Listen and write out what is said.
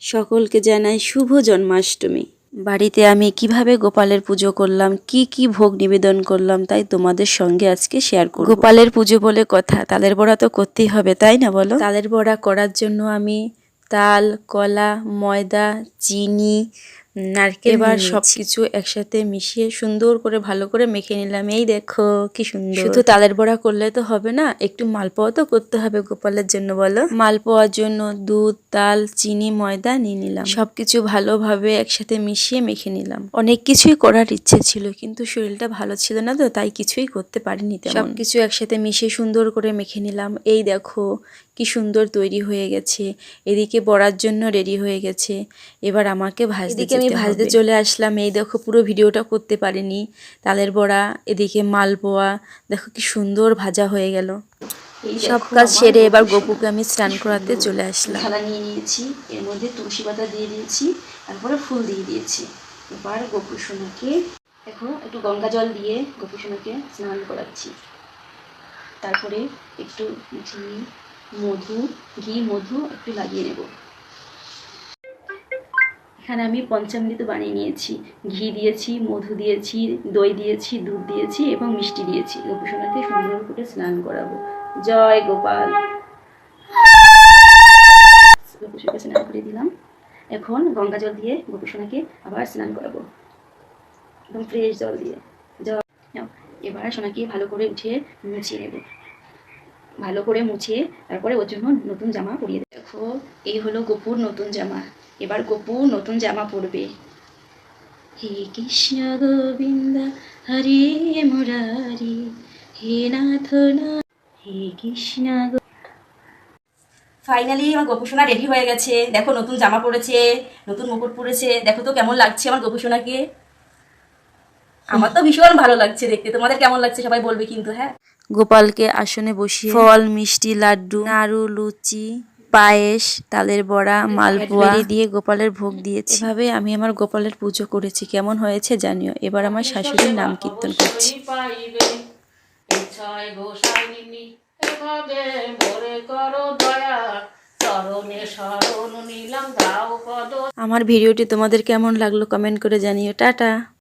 সকলকে জানাই শুভ জন্মাষ্টমী। বাড়িতে আমি কীভাবে গোপালের পুজো করলাম, কি কি ভোগ নিবেদন করলাম, তাই তোমাদের সঙ্গে আজকে শেয়ার করব। গোপালের পুজো বলে কথা, তালের বড়া তো করতেই হবে, তাই না বলো? তালের বড়া করার জন্য আমি তাল, কলা, ময়দা, চিনি নারকেল এবার সব কিছু একসাথে মিশিয়ে সুন্দর করে ভালো করে মেখে নিলাম। এই দেখো কি সুন্দর। শুধু তালের বড়া করলে তো হবে না একটু মালপোয়া তো করতে হবে গোপালের জন্য বলো। মালপোয়ার জন্য দুধ তাল চিনি ময়দা নিয়ে নিলাম। সবকিছু ভালোভাবে একসাথে মিশিয়ে মেখে নিলাম। অনেক কিছুই করার ইচ্ছে ছিল কিন্তু শরীরটা ভালো ছিল না তো তাই কিছুই করতে পারিনি সবকিছু একসাথে মিশিয়ে সুন্দর করে মেখে নিলাম। এই দেখো কি সুন্দর তৈরি হয়ে গেছে। এদিকে বড়ার জন্য রেডি হয়ে গেছে। এবার আমাকে ভাজতে এদিকে আমি ভাজতে চলে আসলাম। এই দেখো পুরো ভিডিওটা করতে পারিনি। তালের বড়া এদিকে মালপোয়া। দেখো কি সুন্দর ভাজা হয়ে গেল। সব কাজ সেরে এবার গপুকে আমি স্নান করাতে চলে আসলাম। থালা নিয়ে নিয়েছি। এর মধ্যে তুলসী পাতা দিয়ে দিয়েছি। তারপরে ফুল দিয়ে দিয়েছি। এবার গপু সোনাকে এখন একটু গঙ্গা জল দিয়ে গপু সোনাকে স্নান করাচ্ছি। তারপরে একটু ঘি মধু, ঘি, মধু একটু লাগিয়ে নেব। এখানে আমি পঞ্চামৃত বানিয়ে নিয়েছি। ঘি দিয়েছি, মধু দিয়েছি, দই দিয়েছি, দুধ দিয়েছি এবং মিষ্টি দিয়েছি। গোপুসোনাকে সুন্দর করে স্নান করাবো। জয় গোপাল। গোপুসোনাকে স্নান করে দিলাম। এখন গঙ্গা জল দিয়ে গোপুসোনাকে আবার স্নান করাবো। একদম ফ্রেশ জল দিয়ে। জল এবার সোনাকে ভালো করে উঠে মুছিয়ে নেব। ভালো করে মুছিয়ে তারপরে ওর জন্য নতুন জামা পরিয়ে দেখো, এই হলো গপুর নতুন জামা। এবার গপু নতুন জামা পরবে। হে কৃষ্ণ গোবিন্দ, হরে মুরারি, হে নাথ হে কৃষ্ণ ফাইনালি আমার গোপুসোনা রেডি হয়ে গেছে। দেখো, নতুন জামা পরেছে, নতুন মুকুট পরেছে। দেখো তো কেমন লাগছে আমার গোপুসোনাকে আমার তো ভীষণ ভালো লাগছে দেখতে। তোমাদের কেমন লাগছে সবাই বলবে কিন্তু হ্যাঁ। গোপালকে আসনে বসিয়ে ফল মিষ্টি লাড্ডু নাড়ু লুচি পায়েস তালের বড়া মালপোয়া দিয়ে গোপালের ভোগ দিয়েছি। এভাবে আমি আমার গোপালের পুজো করেছি। কেমন হয়েছে জানিও। এবার আমার শাশুড়ির নাম কীর্তন করছি। আমার ভিডিওটি তোমাদের কেমন লাগল কমেন্ট করে জানিও। টাটা।